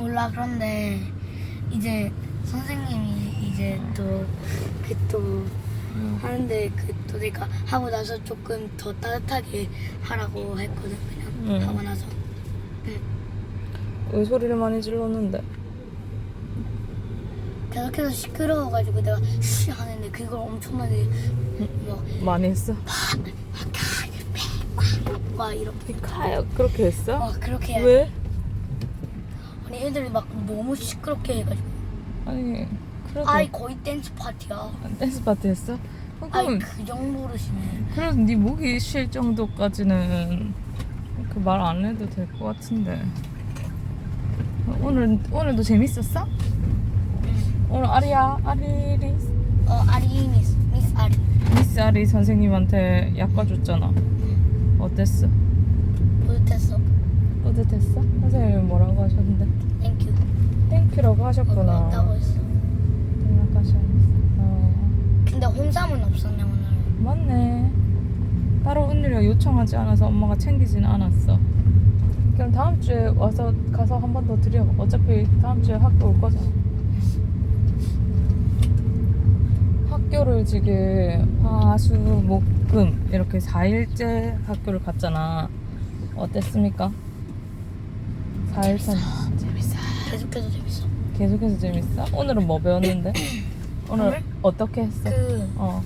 몰라 그런데 이제 선생님이 이제 또 그또 하는데 그또 내가 하고 나서 조금 더 따뜻하게 하라고 했거든 그냥 응. 하고 나서 왜 소리를 많이 질렀는데? 계속해서 시끄러워가지고 내가 씨 하는데 그걸 엄청나게 막, 많이 했어? 막 이렇게 가요 그렇게 했어? 막 그렇게 해야 왜? 아니 애들이 막 너무 시끄럽게 해가지고. 아니 그래도 아이 거의 댄스 파티야. 댄스 파티 했어? 아이 그럼 그 정도로 심해 그래도 네 목이 쉴 정도까지는 그 말 안 해도 될 것 같은데. 오늘 오늘도 재밌었어? 오늘 아리야 아리리. 어 아리 미스 미스 아리. 미스 아리 선생님한테 약과 줬잖아. 어땠어? 뿌듯했어. 뿌듯했어? 선생님이 뭐라고 땡큐라고 하셨구나. 고맙다고 했어. 생각하셨어. 어, 근데 혼자만 없었네 오늘 맞네. 따로 은율이가 요청하지 않아서 엄마가 챙기지는 않았어. 그럼 다음 주에 와서 가서 한 번 더 드려. 어차피 다음 주에 학교 올 거잖아. 학교를 지금 화수 목금 이렇게 4일째 학교를 갔잖아. 어땠습니까? 4일차 재밌어. 계속해서 재밌어 계속해서 재밌어? 오늘은 뭐 배웠는데? 오늘 오늘? 어떻게 했어? 그, 어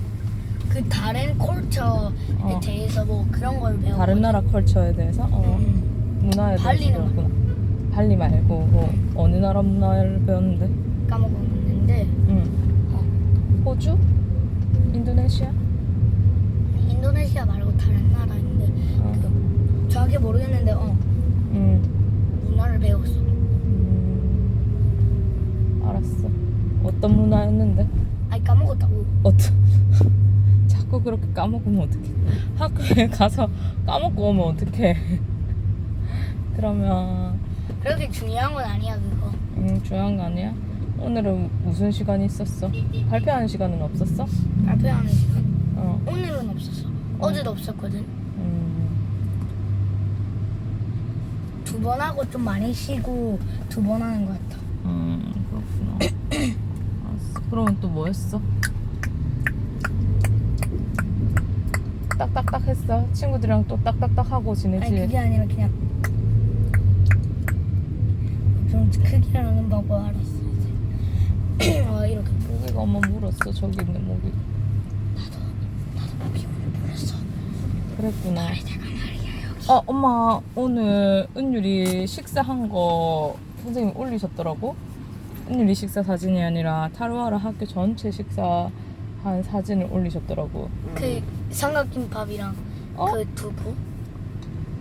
그 다른 컬처에 어. 대해서 뭐 그런 걸 배우고 다른 나라 컬처에 대해서 어, 음, 문화에 대해서 발리는 배웠구나. 발리 말고 뭐 어느 나라 문화를 배웠는데? 까먹었는데 응. 어, 호주? 인도네시아? 인도네시아 말고 다른 나라인데 어. 그, 정확히 모르겠는데 어 응. 문화를 배웠어 음, 알았어. 어떤 문화였는데? 아니 까먹었다고 어떤? 자꾸 그렇게 까먹으면 어떡해. 학교에 가서 까먹고 오면 어떡해. 그러면 그렇게 중요한 건 아니야 그거 음, 중요한 거 아니야? 오늘은 무슨 시간이 있었어? 발표하는 시간은 없었어? 발표하는 시간 어. 오늘은 없었어 어 제도 없었거든 음, 두 번 하고 좀 많이 쉬고 두 번 하는 것 같아 음 그렇구나. 그러면 또 뭐 했어? 딱딱딱 했어? 친구들이랑 또 딱딱딱 하고 지내지? 아니 그게 아니라 그냥 좀 크게 하는 방법 알았어 이제 아 이렇게 모기가 엄마 물었어. 저기 있는 모기. 목이 오늘 물었어 그랬구나. 어, 엄마 오늘 은율이 식사한 거 선생님 올리셨더라고. 은율이 식사 사진이 아니라 타로하라 학교 전체 식사 한 사진을 올리셨더라고. 그 삼각김밥이랑 어? 그 두부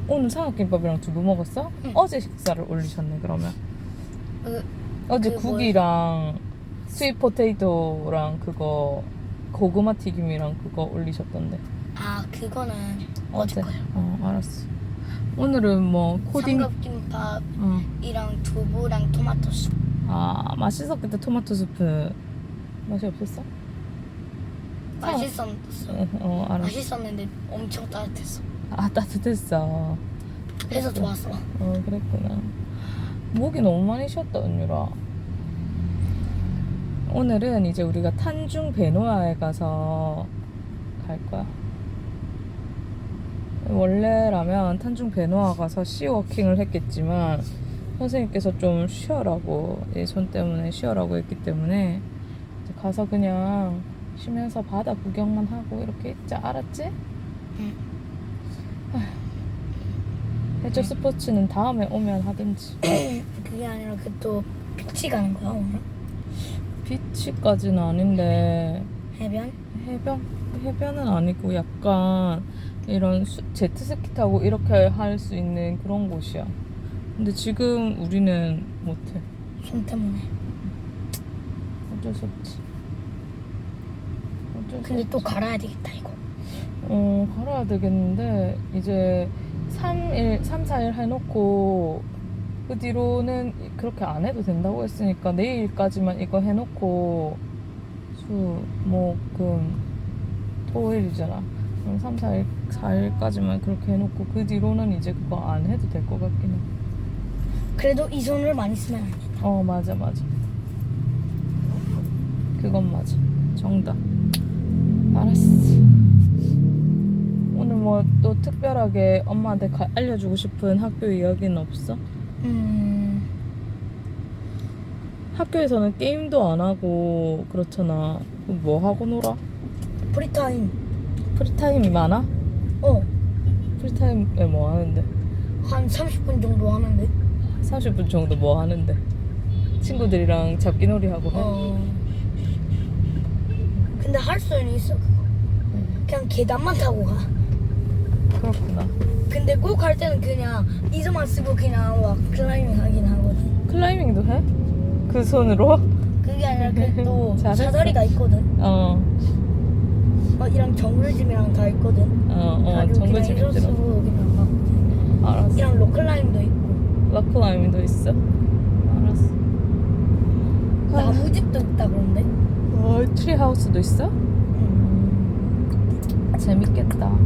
오늘 삼각김밥이랑 두부 먹었어? 응. 어제 식사를 올리셨네 그러면. 그, 어제 그 국이랑 스윗 포테이토랑 그거 고구마 튀김이랑 그거 올리셨던데. 아 그거는 어제 거야 어 알았어. 오늘은 뭐 코딩. 삼각김밥이랑 어. 두부랑 토마토 숲 아 맛있었겠다 토마토 수프. 맛이 없었어? 맛있었어 어, 어 알았어. 맛있었는데 엄청 따뜻했어 아 따뜻했어. 그래서 좋았어 어 그랬구나. 목이 너무 많이 쉬었다 은유라. 오늘은 이제 우리가 탄중 베노아에 가서 갈 거야. 원래라면 탄중 베노아 가서 시워킹을 했겠지만 선생님께서 좀 쉬어라고 이 손 때문에 쉬어라고 했기 때문에 가서 그냥 쉬면서 바다 구경만 하고 이렇게 있자. 알았지? 응. 해저 스포츠는 다음에 오면 하든지. 그게 아니라 그 또 비치 가는 거야 오늘 비치까지는 아닌데. 해변? 해변? 해변은 아니고 약간 이런 수, 제트스키 타고 이렇게 할 수 있는 그런 곳이야. 근데 지금 우리는 못해. 손 때문에 어쩔 수 없지. 어쩔 수 근데 없지. 또 갈아야 되겠다 이거 어 갈아야 되겠는데 이제 3일 3, 4일 해놓고 그 뒤로는 그렇게 안 해도 된다고 했으니까 내일까지만 이거 해놓고 수, 목, 금, 토일이잖아. 그럼 3, 4일, 4일까지만 그렇게 해놓고 그 뒤로는 이제 그거 안 해도 될 것 같긴 해. 그래도 이 손을 많이 쓰면 안 돼. 어 맞아 맞아 그건 맞아 정답 알았어 오늘 뭐 또 특별하게 엄마한테 가- 알려주고 싶은 학교 이야기는 없어? 음, 학교에서는 게임도 안 하고 그렇잖아 그럼 뭐 하고 놀아? 프리타임. 프리타임이 많아? 어, 프리타임에 뭐 하는데? 한 30분 정도 하는데. 30분 정도 뭐 하는데? 친구들이랑 잡기놀이 하고 해? 어. 근데 할 수는 있어, 그거. 그냥 계단만 타고 가. 그렇구나 근데 꼭 할 때는 그냥 이즈만 쓰고 그냥 막 클라이밍 하긴 하거든. 클라이밍도 해? 그 손으로? 그게 아니라 그또 잘했어. 사다리가 있거든. 어, 어, 이랑 정글짐이랑 다 있거든. 어, 어, 정글 재밌더라. 쓰고 그냥 막. 알았어. 이랑 로클라임도 락클라이밍도 있어? 알았어. 나무집도 있다 그런데. 어, 트리하우스도 있어? 응. 재밌겠다.